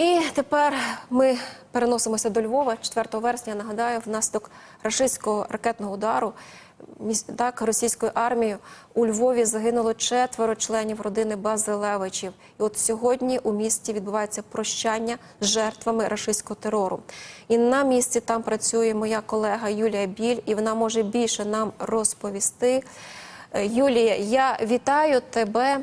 І тепер ми переносимося до Львова 4 вересня. Нагадаю, внаслідок рашистського ракетного удару так, російською армією у Львові загинуло четверо членів родини Базилевичів. І от сьогодні у місті відбувається прощання з жертвами рашистського терору. І на місці там працює моя колега Юлія Біль, і вона може більше нам розповісти. Е, Юлія, я вітаю тебе.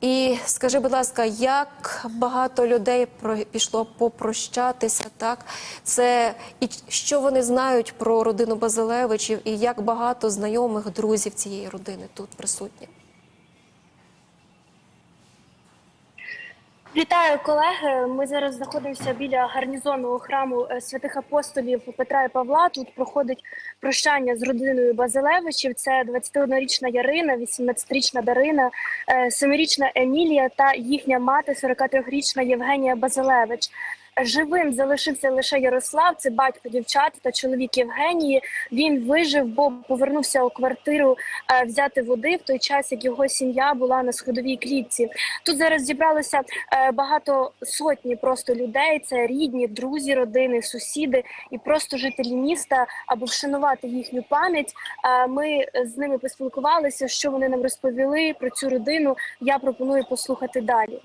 І скажи, будь ласка, як багато людей пішло попрощатися, так? Це і що вони знають про родину Базилевичів, і як багато знайомих друзів цієї родини тут присутні? Вітаю колеги. Ми зараз знаходимося біля гарнізонного храму е, святих апостолів Петра і Павла. Тут проходить прощання з родиною Базилевичів. Це 21-річна Ярина, 18-річна Дарина, е, 7-річна Емілія та їхня мати, 43-річна Євгенія Базилевич. Живим залишився лише Ярослав, це батько дівчат та чоловік Євгенії. Він вижив, бо повернувся у квартиру е, взяти води в той час, як його сім'я була на сходовій клітці. Тут зараз зібралося е, багато сотні просто людей. Це рідні, друзі, родини, сусіди і просто жителі міста, аби вшанувати їхню пам'ять. Е, Ми з ними поспілкувалися. Що вони нам розповіли про цю родину? Я пропоную послухати далі.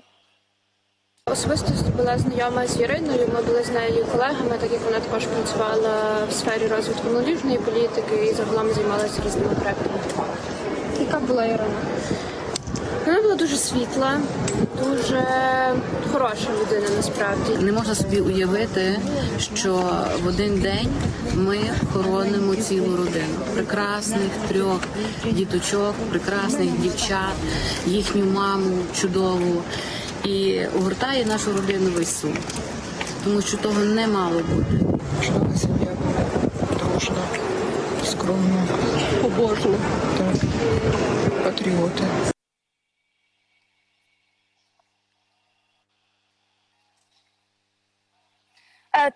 Особисто була знайома з Іриною. Ми були з нею колегами, так як вона також працювала в сфері розвитку молодіжної політики і загалом займалася різними проектами. Яка була Ірина? Вона була дуже світла, дуже хороша людина насправді. Не можна собі уявити, що в один день ми хоронимо цілу родину. Прекрасних трьох діточок, прекрасних дівчат, їхню маму чудову. І огортає нашу родину весь сум. Тому що того не мало бути. Шана сім'я дружна, скромна, побожна, так, патріоти.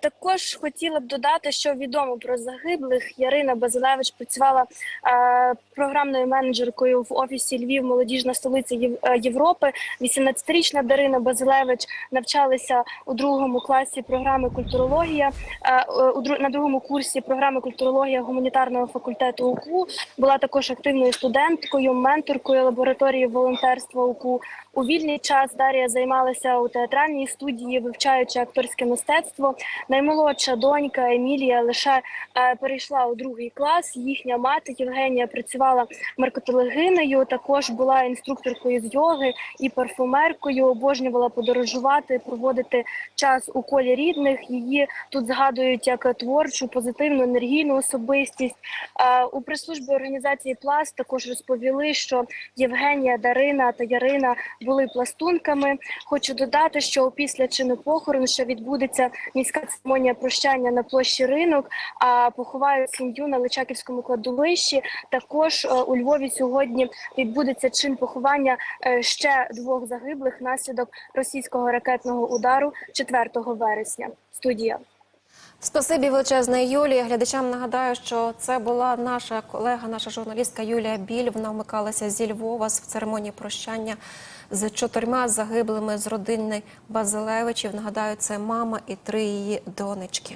Також хотіла б додати, що відомо про загиблих. Ярина Базилевич працювала е, програмною менеджеркою в офісі Львів, молодіжна столиця е, Європи. 18-річна Дарина Базилевич навчалася у другому класі програми культурологія. е, е, на другому курсі програми культурологія гуманітарного факультету УКУ. Була також активною студенткою, менторкою лабораторії волонтерства УКУ. У вільний час Дар'я займалася у театральній студії, вивчаючи акторське мистецтво. Наймолодша донька Емілія лише е, перейшла у другий клас. Їхня мати Євгенія працювала маркетологинею. Також була інструкторкою з йоги і парфумеркою. Обожнювала подорожувати, проводити час у колі рідних. Її тут згадують як творчу, позитивну, енергійну особистість. Е, У прес-службі організації Пласт також розповіли, що Євгенія, Дарина та Ярина були пластунками. Хочу додати, що після чину похорону ще відбудеться міська церемонія прощання на площі ринок. А поховають сім'ю на Личаківському кладовищі. Також е, у Львові сьогодні відбудеться чин поховання е, ще двох загиблих внаслідок російського ракетного удару 4 вересня. Студія. Спасибі величезне Юлія. Глядачам нагадаю, що це була наша колега, наша журналістка Юлія Біль. Вона вмикалася зі Львова в церемонії прощання з чотирма загиблими з родини Базилевичів. Нагадаю, це мама і три її донечки.